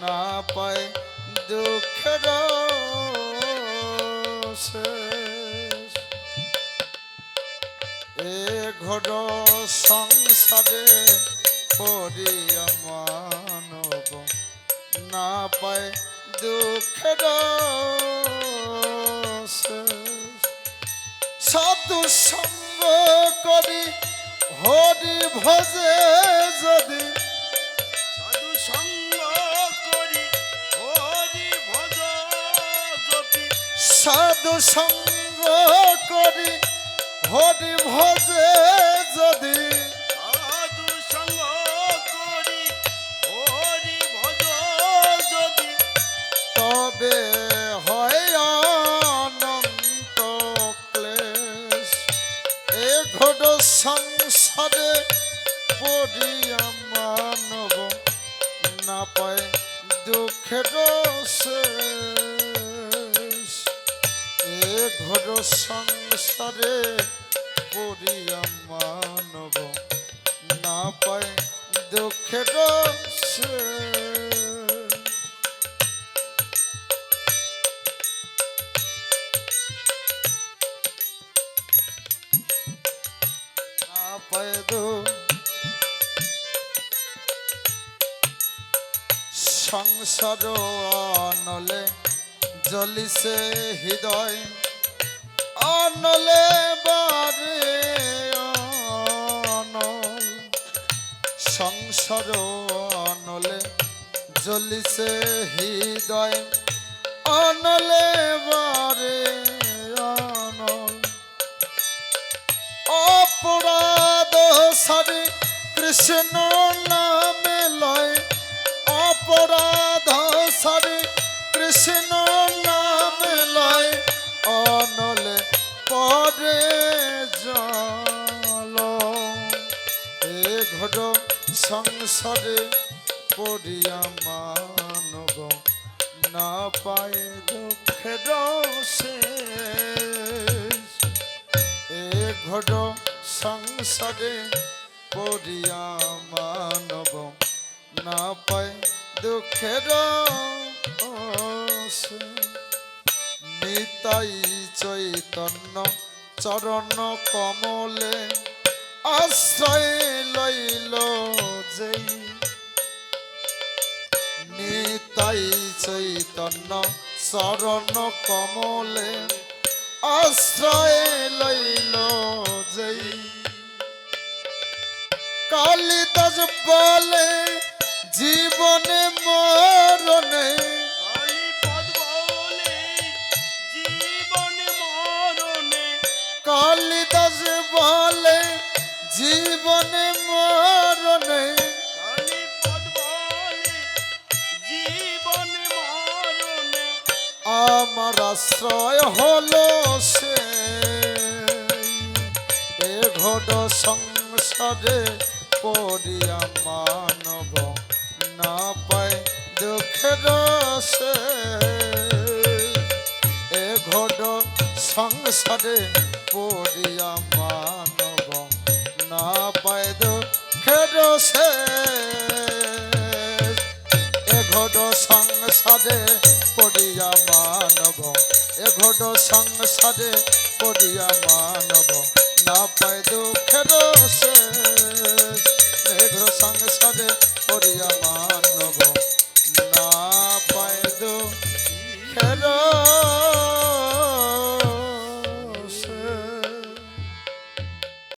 না পায় দুঃখের এ ঘর সংসারে পড়িয়া মানব না পায় দুঃখের সাধু সঙ্গ করি, হরি ভজে যদি সাধু সঙ্গ করি হরি ভজে যদি। সাধু সঙ্গ করি হরি ভজ যদি। তবে হয় অনন্ত ক্লেশ এ ঘট সংসারে পড়িয়া মানব না পায় দুঃখের শেষ সংসারে পড়িয়া মানব না পায় দুঃখের সংসার অনলে জ্বলিছে হৃদয়। অনলে জ্বলিছে হৃদয়। অনলে বারে অপরাধ সারি কৃষ্ণ নামে লয়। অপরাধ সারি কৃষ্ণ সংসারে পড়িয়া মানব না পায় দুঃখের এ ঘট সংসারে পড়িয়া মানব না পায় দুঃখের। নিতাই চৈতন্য চরণ কমলে আশ্রয় লইল যেই। নিতাই চৈতন্য চরণ কমলে আশ্রয় লইল যেই। কালিদাস বলে জীবনে মরণে। আমার আশ্রয় হলো সে। এ ঘট সংসারে পড়িয়া মানব না পায় দুঃখের সে। এ ঘট সংসারে পড়িয়া সংসারে পড়িয়া মানব। এ ঘট সংসারে পড়িয়া মানব। না পায় দুঃখের শেষ